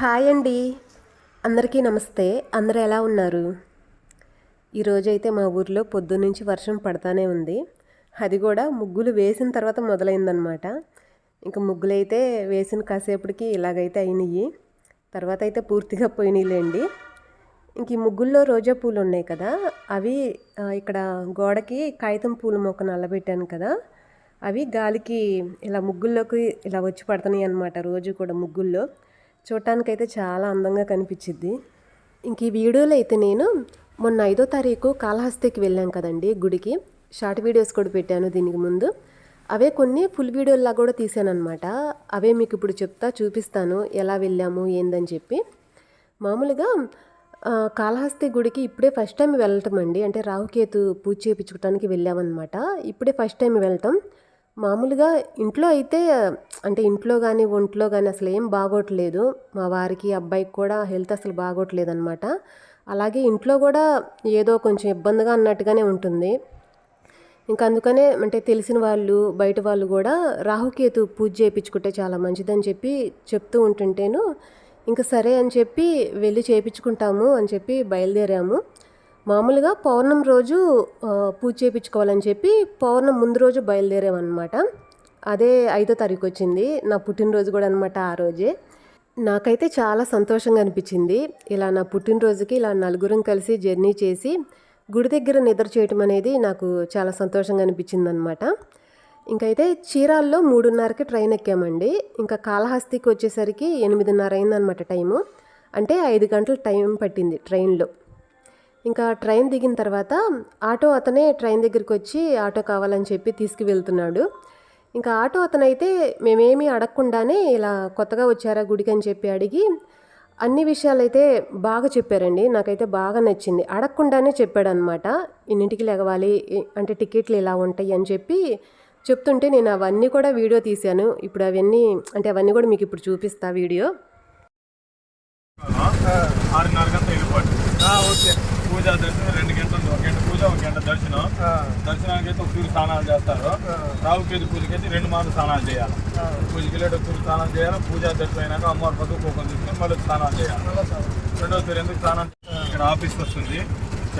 Hi అండి. అందరికీ నమస్తే. అందరూ ఎలా ఉన్నారు? ఈరోజైతే మా ఊర్లో పొద్దున్నుంచి వర్షం పడతానే ఉంది. అది కూడా ముగ్గులు వేసిన తర్వాత మొదలైందనమాట ఇంకా ముగ్గులైతే వేసిన కాసేపటికి ఇలాగైతే అయినాయి తర్వాత అయితే పూర్తిగా పోయినాయిలేండి ఇంక ఈ ముగ్గుల్లో రోజా పూలు ఉన్నాయి కదా. అవి ఇక్కడ గోడకి కాగితం పూల మొక్కను అల్లబెట్టాను కదా. అవి గాలికి ఇలా ముగ్గుల్లోకి ఇలా వచ్చి పడుతున్నాయి అనమాట రోజు కూడా ముగ్గుల్లో. చూడటానికైతే చాలా అందంగా కనిపించిద్ది. ఇంక ఈ వీడియోలో అయితే నేను మొన్న ఐదో తారీఖు కాళహస్తికి వెళ్ళాం కదండి గుడికి. షార్ట్ వీడియోస్ కూడా పెట్టాను దీనికి ముందు. అవే కొన్ని ఫుల్ వీడియోలా కూడా తీసానమాట అవే మీకు ఇప్పుడు చెప్తా చూపిస్తాను ఎలా వెళ్ళాము ఏందని చెప్పి. మామూలుగా కాళహస్తి గుడికి ఇప్పుడే ఫస్ట్ టైం వెళ్ళటం అండి. అంటే రాహుకేతు పూజ చేయించుకోవడానికి వెళ్ళామన్నమాట. ఇప్పుడే ఫస్ట్ టైం వెళ్ళటం. మామూలుగా ఇంట్లో అయితే అంటే ఇంట్లో కానీ ఒంట్లో కానీ అసలు ఏం బాగోట్లేదు. మా వారికి అబ్బాయికి కూడా హెల్త్ అసలు బాగోట్లేదు అనమాట అలాగే ఇంట్లో కూడా ఏదో కొంచెం ఇబ్బందిగా అన్నట్టుగానే ఉంటుంది. ఇంకా అందుకనే అంటే తెలిసిన వాళ్ళు బయట వాళ్ళు కూడా రాహుకేతు పూజ చేయించుకుంటే చాలా మంచిదని చెప్పి చెప్తూ ఉంటుంటేను ఇంకా సరే అని చెప్పి వెళ్ళి చేయించుకుంటాము అని చెప్పి బయలుదేరాము. మామూలుగా పౌర్ణం రోజు పూజ చేయించుకోవాలని చెప్పి పౌర్ణం ముందు రోజు బయలుదేరామన్నమాట. అదే ఐదో తారీఖు వచ్చింది. నా పుట్టినరోజు కూడా అనమాట ఆ రోజే. నాకైతే చాలా సంతోషంగా అనిపించింది. ఇలా నా పుట్టినరోజుకి ఇలా నలుగురం కలిసి జర్నీ చేసి గుడి దగ్గర నిద్ర చేయటం అనేది నాకు చాలా సంతోషంగా అనిపించింది అనమాట ఇంకైతే చీరాల్లో మూడున్నరకి ట్రైన్ ఎక్కామండి. ఇంకా కాళహస్తికి వచ్చేసరికి ఎనిమిదిన్నర అయిందనమాట టైము. అంటే ఐదు గంటల టైం పట్టింది ట్రైన్లో. ఇంకా ట్రైన్ దిగిన తర్వాత ఆటో అతనే ట్రైన్ దగ్గరికి వచ్చి ఆటో కావాలని చెప్పి తీసుకువెళ్తున్నాడు. ఇంకా ఆటో అతనైతే మేమేమీ అడగకుండానే ఇలా కొత్తగా వచ్చారా గుడికి అని చెప్పి అడిగి అన్ని విషయాలైతే బాగా చెప్పారండి. నాకైతే బాగా నచ్చింది. అడగకుండానే చెప్పాడు అనమాట ఇన్నింటికి లెగవాలి అంటే టికెట్లు ఇలా ఉంటాయి అని చెప్పి చెప్తుంటే నేను అవన్నీ కూడా వీడియో తీశాను. ఇప్పుడు అవన్నీ అంటే అవన్నీ కూడా మీకు ఇప్పుడు చూపిస్తా వీడియో. ఓకే. పూజ దర్శనం రెండు గంటలు ఒక గంట పూజ ఒక గంట దర్శనం. దర్శనానికి అయితే ఒక తూరు స్నానాలు చేస్తారు. ఆ, రావుకేతు పూజకి అయితే రెండు మార్లు స్నానాలు చేయాలి. పూజకి వెళ్ళేట తూరు స్నానం చేయాలి. పూజ దర్శనం అయినాక అమ్మవారి పదవి కోపం తీసుకొని మళ్ళీ స్నానాలు చేయాలి. సార్. రెండో తూరు ఎందుకు స్నానం ఇక్కడ ఆఫీస్ వస్తుంది.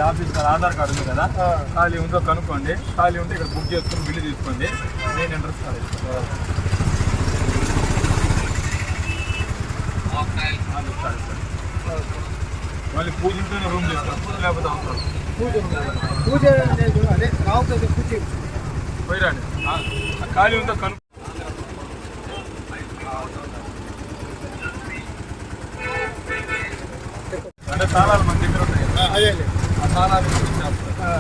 ఆఫీస్ కాడ ఆధార్ కార్డు ఉంది కదా. ఖాళీ ఉందో కనుక్కోండి. ఖాళీ ఉంటే ఇక్కడ బుక్ చేసుకుని బిల్లు తీసుకోండి. నేను ఇంట్రెస్ట్ కాదు మళ్ళీ పూజ ఉంటేనే రూమ్ పూజ లేకపోతే అవసరం. పూజ. పూజ అదే. రావుతుంది పూజ. పోయిరండి ఖాళీ ఉందో కను అంటే తాళాలు మన దగ్గర ఉన్నాయి కదా. ఆ, తాళాలు ఇచ్చేస్తారు. ఆ,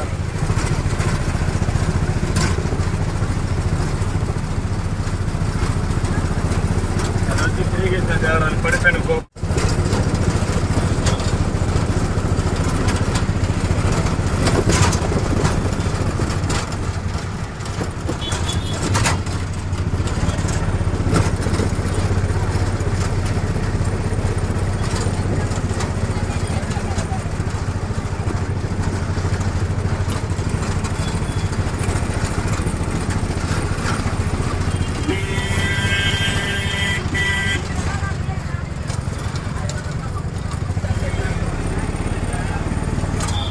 అది వచ్చి తిరిగి తేడాలు పడిపోయిన గో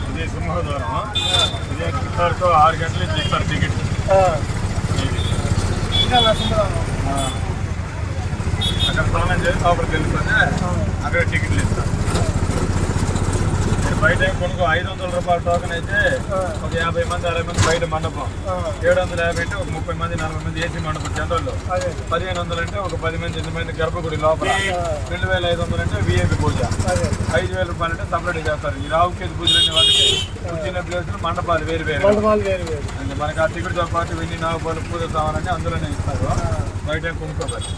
ఇది సింహద్వారం ఇదే కిందతో గంటలు ఇస్తారు టికెట్. అక్కడ స్నానం చేసి లోపలికి వెళ్ళిపోతే అక్కడ టికెట్లు ఇస్తారు మీరు బయట ఏం కొనుక్కో ఐదు వందల రూపాయల టోకెన్ అయితే. ఒక యాభై మంది అరవై మంది బయట మండపం. ఏడు వందల యాభై అంటే ఒక ముప్పై మంది నలభై మంది ఏసీ మండపం జనరల్లో. పదిహేను వందలు అంటే ఒక పది మంది ఎనిమిది మంది గర్భగుడి లోపల. రెండు వేల ఐదు వందలు అంటే విఐపి పూజ. ఐదు వేల రూపాయలు అంటే సపరేట్ చేస్తారు. ఈ రావుకేది పూజలన్నీ ఒకటి చిన్న ప్లేసులు మండపాలు వేరు వేరు. అంటే మనకి ఆ టికెట్తో పాటు వెండి నాగపాలు పూజ సామాన్లన్నీ అందులోనే ఇస్తారు. బయట కొనుక్కోవాలి.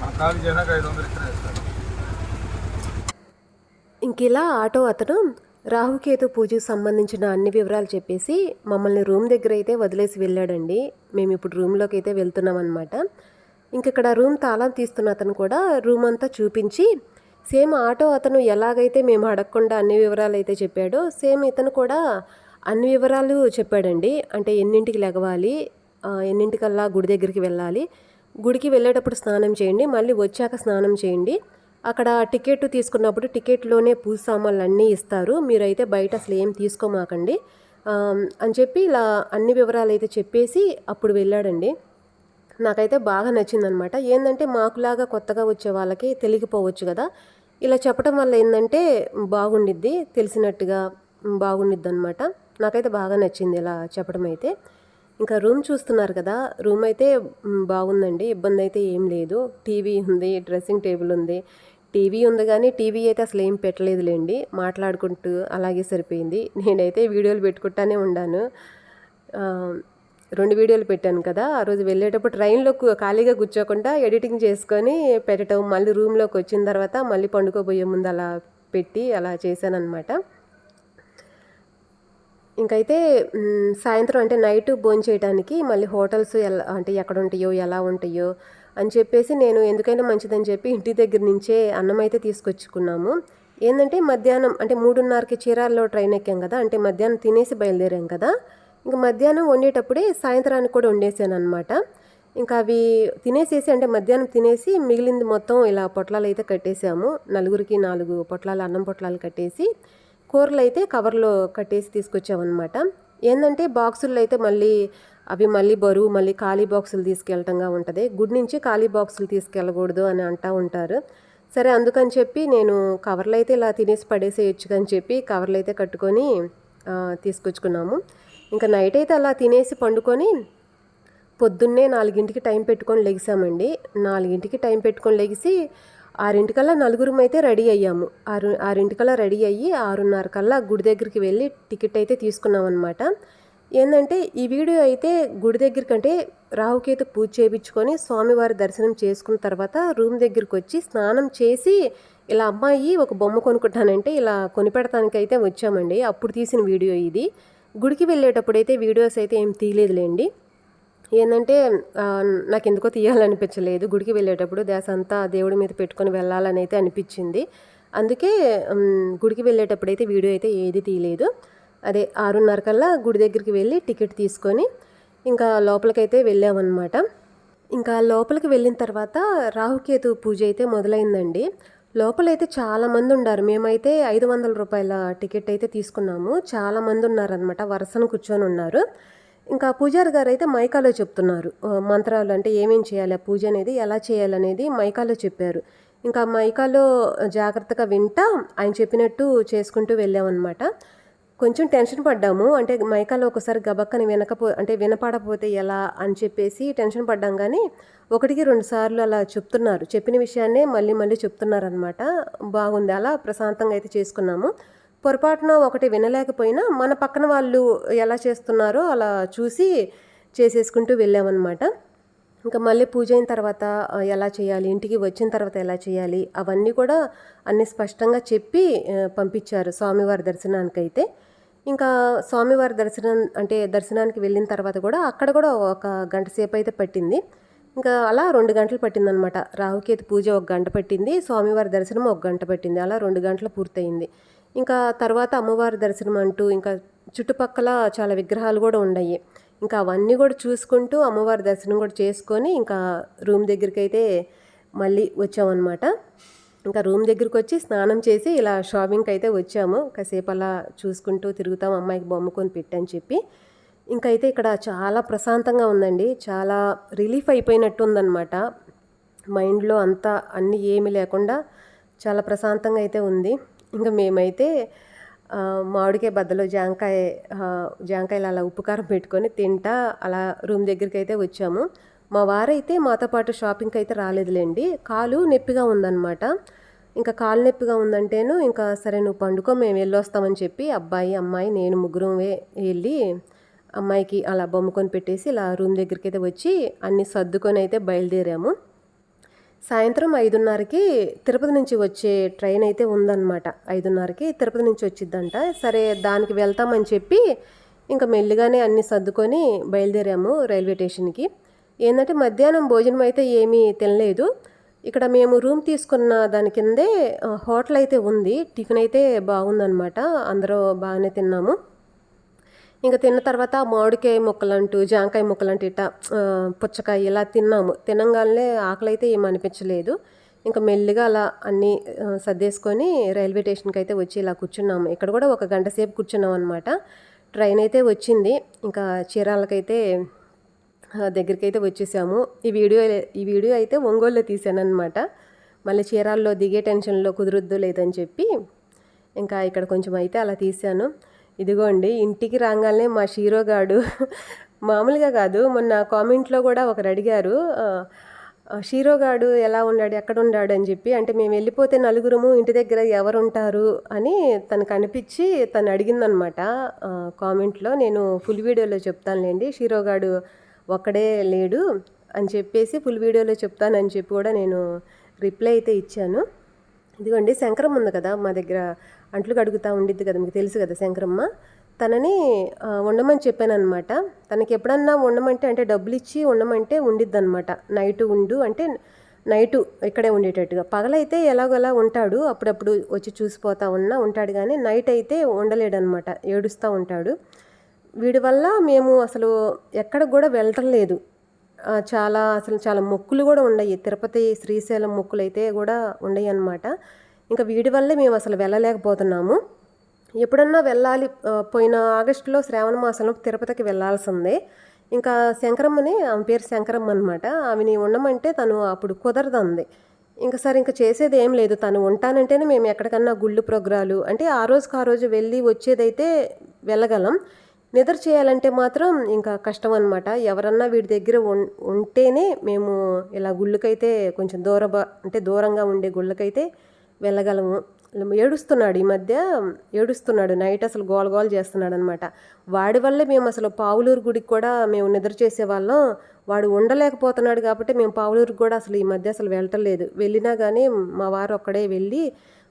మన ఖాళీ చేయడానికి ఐదు వందలు ఇక్కడ ఇస్తారు. ఇంక ఇలా ఆటో అతను రాహుకేతు పూజకు సంబంధించిన అన్ని వివరాలు చెప్పేసి మమ్మల్ని రూమ్ దగ్గర అయితే వదిలేసి వెళ్ళాడండి. మేము ఇప్పుడు రూమ్లోకి అయితే వెళ్తున్నాం అనమాట ఇంక ఇక్కడ రూమ్ తాళం తీస్తున్న అతను కూడా రూమ్ అంతా చూపించి సేమ్ ఆటో అతను ఎలాగైతే మేము అడగకుండా అన్ని వివరాలు అయితే చెప్పాడో సేమ్ ఇతను కూడా అన్ని వివరాలు చెప్పాడండి. అంటే ఎన్నింటికి లెగవాలి ఎన్నింటికల్లా గుడి దగ్గరికి వెళ్ళాలి. గుడికి వెళ్ళేటప్పుడు స్నానం చేయండి మళ్ళీ వచ్చాక స్నానం చేయండి. అక్కడ టికెట్ తీసుకున్నప్పుడు టికెట్లోనే పూజ సామాన్లు అన్నీ ఇస్తారు. మీరైతే బయట అసలు ఏం తీసుకోమాకండి. అని చెప్పి ఇలా అన్ని వివరాలు అయితే చెప్పేసి అప్పుడు వెళ్ళాడండి. నాకైతే బాగా నచ్చిందనమాట. ఏంటంటే మాకులాగా కొత్తగా వచ్చే వాళ్ళకి తెలియకపోవచ్చు కదా. ఇలా చెప్పడం వల్ల ఏంటంటే బాగుండిద్ది తెలిసినట్టుగా బాగుండిద్ది అనమాట నాకైతే బాగా నచ్చింది ఇలా చెప్పడం అయితే. ఇంకా రూమ్ చూస్తున్నారు కదా రూమ్ అయితే బాగుందండి. ఇబ్బంది అయితే ఏం లేదు. టీవీ ఉంది డ్రెస్సింగ్ టేబుల్ ఉంది. టీవీ ఉంది కానీ టీవీ అయితే అసలు ఏం పెట్టలేదులేండి. మాట్లాడుకుంటూ అలాగే సరిపోయింది. నేనైతే వీడియోలు పెట్టుకుంటానే ఉండాను. రెండు వీడియోలు పెట్టాను కదా. ఆ రోజు వెళ్ళేటప్పుడు ట్రైన్లో ఖాళీగా కూర్చోకుండా ఎడిటింగ్ చేసుకొని పెట్టడం మళ్ళీ రూమ్లోకి వచ్చిన తర్వాత మళ్ళీ పండుకోబోయే ముందు అలా పెట్టి అలా చేశానమాట ఇంకైతే సాయంత్రం అంటే నైట్ భోజనం చేయడానికి మళ్ళీ హోటల్స్ ఎలా అంటే ఎక్కడ ఉంటాయో ఎలా ఉంటాయో అని చెప్పేసి నేను ఎందుకైనా మంచిదని చెప్పి ఇంటి దగ్గర నుంచే అన్నం అయితే తీసుకొచ్చుకున్నాము. ఏంటంటే మధ్యాహ్నం అంటే మూడున్నరకి చీరాల్లో ట్రైన్ ఎక్కాం కదా అంటే మధ్యాహ్నం తినేసి బయలుదేరాం కదా. ఇంకా మధ్యాహ్నం వండేటప్పుడే సాయంత్రానికి కూడా వండేసాను అనమాట ఇంకా అవి తినేసేసి అంటే మధ్యాహ్నం తినేసి మిగిలింది మొత్తం ఇలా పొట్లాలు అయితే కట్టేసాము. నలుగురికి నాలుగు పొట్లాలు అన్నం పొట్లాలు కట్టేసి కూరలు అయితే కవర్లో కట్టేసి తీసుకొచ్చామన్నమాట. ఏంటంటే బాక్సుల్లో అయితే మళ్ళీ అవి మళ్ళీ బరువు మళ్ళీ ఖాళీ బాక్సులు తీసుకెళ్ళటంగా ఉంటుంది. గుడి నుంచి ఖాళీ బాక్సులు తీసుకెళ్ళకూడదు అని అంటూ ఉంటారు. సరే అందుకని చెప్పి నేను కవర్లు అయితే ఇలా తినేసి పడేసేయచ్చు అని చెప్పి కవర్లు అయితే కట్టుకొని తీసుకొచ్చుకున్నాము. ఇంకా నైట్ అయితే అలా తినేసి పండుకొని పొద్దున్నే నాలుగింటికి టైం పెట్టుకొని లెగిసామండి. నాలుగింటికి టైం పెట్టుకొని లెగిసి ఆరింటికల్లా నలుగురం అయితే రెడీ అయ్యాము. ఆరు ఆరింటికల్లా రెడీ అయ్యి ఆరున్నర కల్లా గుడి దగ్గరికి వెళ్ళి టికెట్ అయితే తీసుకున్నాం అనమాట ఏంటంటే ఈ వీడియో అయితే గుడి దగ్గర కంటే రాహుకేతు పూజ చేయించుకొని స్వామివారి దర్శనం చేసుకున్న తర్వాత రూమ్ దగ్గరికి వచ్చి స్నానం చేసి ఇలా అమ్మాయి ఒక బొమ్మ కొనుక్కుంటానంటే ఇలా కొనిపెడతానికైతే వచ్చామండి. అప్పుడు తీసిన వీడియో ఇది. గుడికి వెళ్ళేటప్పుడు అయితే వీడియోస్ అయితే ఏం తీయలేదులేండి. ఏంటంటే నాకు ఎందుకో తీయాలనిపించలేదు. గుడికి వెళ్ళేటప్పుడు దేశ అంతా దేవుడి మీద పెట్టుకొని వెళ్ళాలని అయితే అనిపించింది. అందుకే గుడికి వెళ్ళేటప్పుడు అయితే వీడియో అయితే ఏది తీయలేదు. అదే ఆరున్నర కల్లా గుడి దగ్గరికి వెళ్ళి టికెట్ తీసుకొని ఇంకా లోపలికైతే వెళ్ళామన్నమాట. ఇంకా లోపలికి వెళ్ళిన తర్వాత రాహుకేతు పూజ అయితే మొదలైందండి. లోపలైతే చాలామంది ఉన్నారు మేమైతే ఐదు వందల రూపాయల టికెట్ అయితే తీసుకున్నాము. చాలా మంది ఉన్నారనమాట వరుసను కూర్చొని ఉన్నారు. ఇంకా పూజారి గారు అయితే మైకాలో చెప్తున్నారు. మంత్రాలు అంటే ఏమేం చేయాలి? ఆ పూజ అనేది ఎలా చేయాలనేది మైకాలో చెప్పారు. ఇంకా మైకాలో జాగ్రత్తగా వింటా ఆయన చెప్పినట్టు చేసుకుంటూ వెళ్ళామన్నమాట. కొంచెం టెన్షన్ పడ్డాము. అంటే మైకాలో ఒకసారి గబక్కని వినకపో అంటే వినపడకపోతే ఎలా అని చెప్పేసి టెన్షన్ పడ్డాం కానీ ఒకటికి రెండు సార్లు అలా చెప్తున్నారు. చెప్పిన విషయాన్నే మళ్ళీ మళ్ళీ చెప్తున్నారనమాట బాగుంది. అలా ప్రశాంతంగా అయితే చేసుకున్నాము. పొరపాటున ఒకటి వినలేకపోయినా మన పక్కన వాళ్ళు ఎలా చేస్తున్నారో అలా చూసి చేసేసుకుంటూ వెళ్ళామన్నమాట. ఇంకా మళ్ళీ పూజ అయిన తర్వాత ఎలా చేయాలి? ఇంటికి వచ్చిన తర్వాత ఎలా చేయాలి? అవన్నీ కూడా అన్ని స్పష్టంగా చెప్పి పంపించారు స్వామివారి దర్శనానికైతే. ఇంకా స్వామివారి దర్శనం అంటే దర్శనానికి వెళ్ళిన తర్వాత కూడా అక్కడ కూడా ఒక గంట సేపు అయితే పట్టింది. ఇంకా అలా రెండు గంటలు పట్టిందనమాట రాహుకేతు పూజ ఒక గంట పట్టింది స్వామివారి దర్శనం ఒక గంట పట్టింది. అలా రెండు గంటలు పూర్తయింది. ఇంకా తర్వాత అమ్మవారి దర్శనం అంటూ ఇంకా చుట్టుపక్కల చాలా విగ్రహాలు కూడా ఉన్నాయి. ఇంకా అవన్నీ కూడా చూసుకుంటూ అమ్మవారి దర్శనం కూడా చేసుకొని ఇంకా రూమ్ దగ్గరికి అయితే మళ్ళీ వచ్చామన్నమాట. ఇంకా రూమ్ దగ్గరికి వచ్చి స్నానం చేసి ఇలా షాపింగ్కి అయితే వచ్చాము. కాసేపు అలా చూసుకుంటూ తిరుగుతాం. అమ్మాయికి బొమ్మ కొని పెట్టని చెప్పి. ఇంకైతే ఇక్కడ చాలా ప్రశాంతంగా ఉందండి. చాలా రిలీఫ్ అయిపోయినట్టు ఉందన్నమాట మైండ్లో అంతా అన్నీ ఏమీ లేకుండా చాలా ప్రశాంతంగా అయితే ఉంది. ఇంకా మేమైతే మామిడికాయ బద్దలో జాంకాయ జాంకాయలు అలా ఉప్పు కారం పెట్టుకొని తింటా అలా రూమ్ దగ్గరికి అయితే వచ్చాము. మా వారైతే మాతో పాటు షాపింగ్కి అయితే రాలేదులేండి. కాలు నొప్పిగా ఉందన్నమాట. ఇంకా కాలు నొప్పిగా ఉందంటేను ఇంకా సరే నువ్వు పండుకో మేము వెళ్ళొస్తామని చెప్పి అబ్బాయి అమ్మాయి నేను ముగ్గురం వెళ్ళి అమ్మాయికి అలా బొమ్మకొని పెట్టేసి ఇలా రూమ్ దగ్గరికి అయితే వచ్చి అన్ని సర్దుకొని అయితే బయలుదేరాము. సాయంత్రం ఐదున్నరకి తిరుపతి నుంచి వచ్చే ట్రైన్ అయితే ఉందన్నమాట. ఐదున్నరకి తిరుపతి నుంచి వచ్చిద్దంట. సరే దానికి వెళ్తామని చెప్పి ఇంకా మెల్లిగానే అన్ని సర్దుకొని బయలుదేరాము రైల్వే స్టేషన్కి. ఏంటంటే మధ్యాహ్నం భోజనం అయితే ఏమీ తినలేదు. ఇక్కడ మేము రూమ్ తీసుకున్న దాని కిందే హోటల్ అయితే ఉంది. టిఫిన్ అయితే బాగుందనమాట అందరూ బాగానే తిన్నాము. ఇంకా తిన్న తర్వాత మామిడికాయ ముక్కలంటూ జాంకాయ ముక్కలంటూ ఇట్ట పుచ్చకాయ ఇలా తిన్నాము. తినంగానే ఆకలి అయితే ఏం అనిపించలేదు. ఇంకా మెల్లిగా అలా అన్నీ సర్దేసుకొని రైల్వే స్టేషన్కి అయితే వచ్చి ఇలా కూర్చున్నాము. ఇక్కడ కూడా ఒక గంట సేపు కూర్చున్నాం అనమాట ట్రైన్ అయితే వచ్చింది. ఇంకా చీరాలకైతే దగ్గరికి అయితే వచ్చేసాము. ఈ వీడియో ఈ వీడియో అయితే ఒంగోలులో తీసాను అనమాట మళ్ళీ చీరాల్లో దిగే టెన్షన్లో కుదురుద్దు లేదని చెప్పి ఇంకా ఇక్కడ కొంచెం అయితే అలా తీసాను ఇదిగోండి ఇంటికి రాగానే మా షీరోగాడు మామూలుగా కాదు మొన్న కామెంట్లో కూడా ఒకరు అడిగారు షీరోగాడు ఎలా ఉన్నాడు ఎక్కడ ఉన్నాడు అని చెప్పి అంటే మేము వెళ్ళిపోతే నలుగురము ఇంటి దగ్గర ఎవరు ఉంటారు అని తనకు అనిపించి తను అడిగిందనమాట కామెంట్లో నేను ఫుల్ వీడియోలో చెప్తానులేండి షీరోగాడు ఒక్కడే లేడు అని చెప్పేసి ఫుల్ వీడియోలో చెప్తానని చెప్పి కూడా నేను రిప్లై అయితే ఇచ్చాను. ఇదిగోండి శంకరమ్మ ఉంది కదా మా దగ్గర. అంట్లు కడుగుతూ ఉండిద్ది కదా మీకు తెలుసు కదా శంకరమ్మ. తనని ఉండమని చెప్పాను అనమాట తనకి ఎప్పుడన్నా ఉండమంటే అంటే డబ్బులు ఇచ్చి ఉండమంటే ఉండిద్ది అనమాట నైట్ ఉండు అంటే నైటు ఇక్కడే ఉండేటట్టుగా. పగలైతే ఎలాగోలా ఉంటాడు అప్పుడప్పుడు వచ్చి చూసిపోతా ఉన్నా ఉంటాడు కానీ నైట్ అయితే ఉండలేడనమాట ఏడుస్తూ ఉంటాడు. వీడి వల్ల మేము అసలు ఎక్కడికి కూడా వెళ్ళటం లేదు. చాలా అసలు చాలా మొక్కులు కూడా ఉన్నాయి. తిరుపతి శ్రీశైలం మొక్కులు అయితే కూడా ఉన్నాయి అన్నమాట ఇంకా వీడి వల్లే మేము అసలు వెళ్ళలేకపోతున్నాము. ఎప్పుడన్నా వెళ్ళాలి పోయిన ఆగస్టులో శ్రావణ మాసంలో తిరుపతికి వెళ్ళాల్సిందే. ఇంకా శంకరమ్మని ఆమె పేరు శంకరమ్మ అనమాట ఆమెని ఉండమంటే తను అప్పుడు కుదరదంది. ఇంకా సరే ఇంకా చేసేది ఏం లేదు. తను ఉంటానంటేనే మేము ఎక్కడికన్నా గుళ్ళు ప్రోగ్రాలు అంటే ఆ రోజుకి ఆ రోజు వెళ్ళి వచ్చేదైతే వెళ్ళగలం. నిద్ర చేయాలంటే మాత్రం ఇంకా కష్టం అనమాట ఎవరన్నా వీడి దగ్గర ఉం- ఉంటేనే మేము ఇలా గుళ్ళకైతే కొంచెం దూర అంటే దూరంగా ఉండే గుళ్ళకైతే వెళ్ళగలము. ఏడుస్తున్నాడు ఈ మధ్య ఏడుస్తున్నాడు. నైట్ అసలు గోల గోల చేస్తున్నాడు అనమాట వాడి వల్లే మేము అసలు పావులూరు గుడికి కూడా మేము నిద్ర చేసేవాళ్ళం వాడు ఉండలేకపోతున్నాడు కాబట్టి మేము పావులూరుకి కూడా అసలు ఈ మధ్య అసలు వెళ్ళటం లేదు. వెళ్ళినా కానీ మా వారు ఒక్కడే వెళ్ళి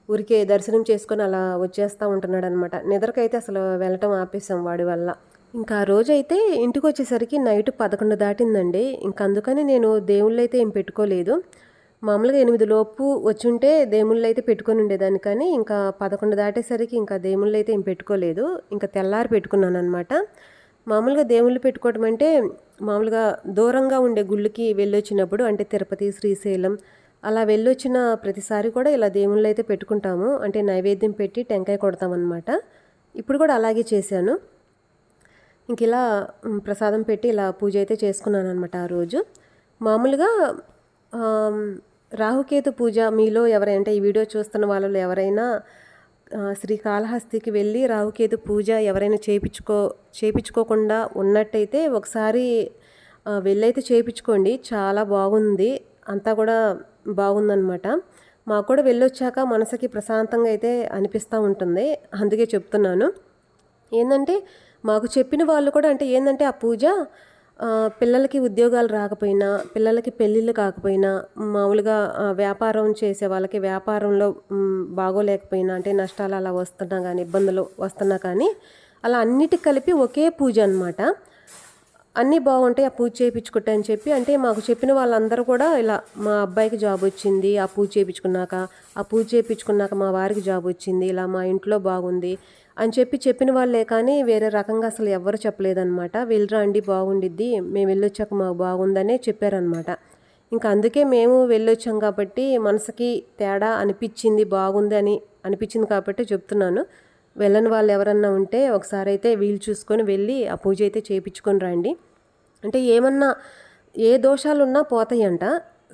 ఊరికే దర్శనం చేసుకొని అలా వచ్చేస్తూ ఉంటున్నాడు అనమాట నిద్రకైతే అసలు వెళ్ళటం ఆపేసాం వాడి వల్ల. ఇంకా ఆ రోజైతే ఇంటికి వచ్చేసరికి నైట్ పదకొండు దాటిందండి. ఇంక అందుకని నేను దేవుళ్ళు అయితే ఏం పెట్టుకోలేదు. మామూలుగా ఎనిమిది లోపు వచ్చుంటే దేవుళ్ళు అయితే పెట్టుకొని ఉండేదాన్ని కానీ ఇంకా పదకొండు దాటేసరికి ఇంకా దేవుళ్ళు అయితే ఏం పెట్టుకోలేదు. ఇంకా తెల్లారి పెట్టుకున్నాను అనమాట మామూలుగా దేవుళ్ళు పెట్టుకోవడం అంటే మామూలుగా దూరంగా ఉండే గుళ్ళకి వెళ్ళొచ్చినప్పుడు అంటే తిరుపతి శ్రీశైలం అలా వెళ్ళొచ్చిన ప్రతిసారి కూడా ఇలా దేవుళ్ళు అయితే పెట్టుకుంటాము. అంటే నైవేద్యం పెట్టి టెంకాయ కొడతామన్నమాట. ఇప్పుడు కూడా అలాగే చేశాను. ఇంక ఇలా ప్రసాదం పెట్టి ఇలా పూజ అయితే చేసుకున్నాను అనమాట ఆ రోజు. మామూలుగా రాహుకేతు పూజ మీలో ఎవరైనా ఈ వీడియో చూస్తున్న వాళ్ళలో ఎవరైనా శ్రీకాళహస్తికి వెళ్ళి రాహుకేతు పూజ ఎవరైనా చేయించుకో చేయించుకోకుండా ఉన్నట్టయితే ఒకసారి వెళ్ళైతే చేయించుకోండి చాలా బాగుంది. అంతా కూడా బాగుందనమాట మాకు కూడా వెళ్ళొచ్చాక మనసుకి ప్రశాంతంగా అయితే అనిపిస్తూ ఉంటుంది. అందుకే చెప్తున్నాను. ఏంటంటే మాకు చెప్పిన వాళ్ళు కూడా అంటే ఏంటంటే ఆ పూజ పిల్లలకి ఉద్యోగాలు రాకపోయినా పిల్లలకి పెళ్ళిళ్ళు కాకపోయినా మామూలుగా వ్యాపారం చేసే వాళ్ళకి వ్యాపారంలో బాగోలేకపోయినా అంటే నష్టాలు అలా వస్తున్నా కానీ ఇబ్బందులు వస్తున్నా కానీ అలా అన్నిటికి కలిపి ఒకే పూజ అనమాట అన్నీ బాగుంటాయి ఆ పూజ చేయించుకుంటా అని చెప్పి అంటే మాకు చెప్పిన వాళ్ళందరూ కూడా ఇలా మా అబ్బాయికి జాబ్ వచ్చింది ఆ పూజ చేయించుకున్నాక ఆ పూజ చేయించుకున్నాక మా వారికి జాబ్ వచ్చింది ఇలా మా ఇంట్లో బాగుంది అని చెప్పి చెప్పిన వాళ్ళే కానీ వేరే రకంగా అసలు ఎవ్వరు చెప్పలేదన్నమాట. వెళ్ళరా అండి బాగుండిద్ది మేము వెళ్ళొచ్చాక మాకు బాగుందనే చెప్పారనమాట ఇంకా అందుకే మేము వెళ్ళొచ్చాం కాబట్టి మనసుకి తేడా అనిపించింది బాగుంది అని అనిపించింది కాబట్టి చెప్తున్నాను. వెళ్ళని వాళ్ళు ఎవరన్నా ఉంటే ఒకసారి అయితే వీలు చూసుకొని వెళ్ళి ఆ పూజ అయితే చేయించుకొని రండి. అంటే ఏమన్నా ఏ దోషాలున్నా పోతాయంట.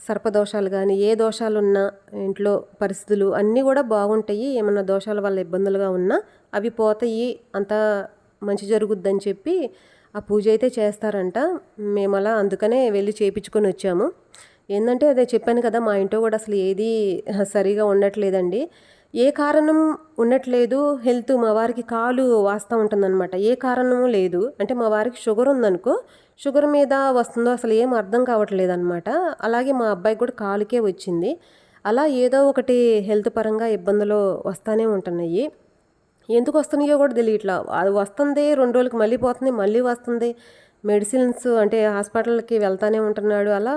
సర్పదోషాలు కానీ ఏ దోషాలున్నా ఇంట్లో పరిస్థితులు అన్నీ కూడా బాగుంటాయి. ఏమన్నా దోషాల వల్ల ఇబ్బందులుగా ఉన్నా అవి పోతాయి. అంతా మంచి జరుగుద్దని చెప్పి ఆ పూజ అయితే చేస్తారంట. మేము అలా అందుకనే వెళ్ళి చేయించుకొని వచ్చాము. ఏంటంటే అదే చెప్పాను కదా మా ఇంట్లో కూడా అసలు ఏది సరిగా ఉండట్లేదండి. ఏ కారణం ఉండట్లేదు హెల్త్ మా వారికి కాలు వాస్తూ ఉంటుందన్నమాట. ఏ కారణము లేదు. అంటే మా వారికి షుగర్ ఉందనుకో షుగర్ మీద వస్తుందో అసలు ఏం అర్థం కావట్లేదు అనమాట అలాగే మా అబ్బాయికి కూడా కాలుకే వచ్చింది. అలా ఏదో ఒకటి హెల్త్ పరంగా ఇబ్బందులు వస్తూనే ఉంటున్నాయి. ఎందుకు వస్తున్నాయో కూడా తెలియట్లా. అది వస్తుంది రెండు రోజులకి మళ్ళీ పోతుంది మళ్ళీ వస్తుంది. మెడిసిన్స్ అంటే హాస్పిటల్కి వెళ్తానే ఉంటున్నాడు. అలా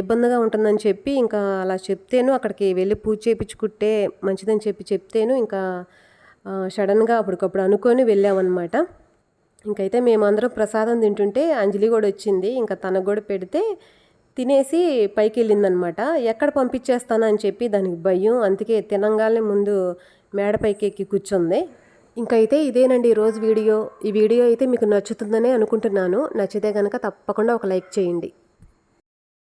ఇబ్బందిగా ఉంటుందని చెప్పి ఇంకా అలా చెప్తేను అక్కడికి వెళ్ళి పూజ చేయించుకుంటే మంచిదని చెప్పి చెప్తేను ఇంకా సడన్గా అప్పటికప్పుడు అనుకొని వెళ్ళామన్నమాట. ఇంకైతే మేమందరం ప్రసాదం తింటుంటే అంజలి కూడా వచ్చింది. ఇంకా తనకు కూడా పెడితే తినేసి పైకి వెళ్ళిందనమాట ఎక్కడ పంపించేస్తాను అని చెప్పి దానికి భయం. అందుకే తినంగానే ముందు మేడపైకి ఎక్కి కూర్చుంది. ఇంకైతే ఇదేనండి ఈరోజు వీడియో. ఈ వీడియో అయితే మీకు నచ్చుతుందనే అనుకుంటున్నాను. నచ్చితే కనుక తప్పకుండా ఒక లైక్ చేయండి.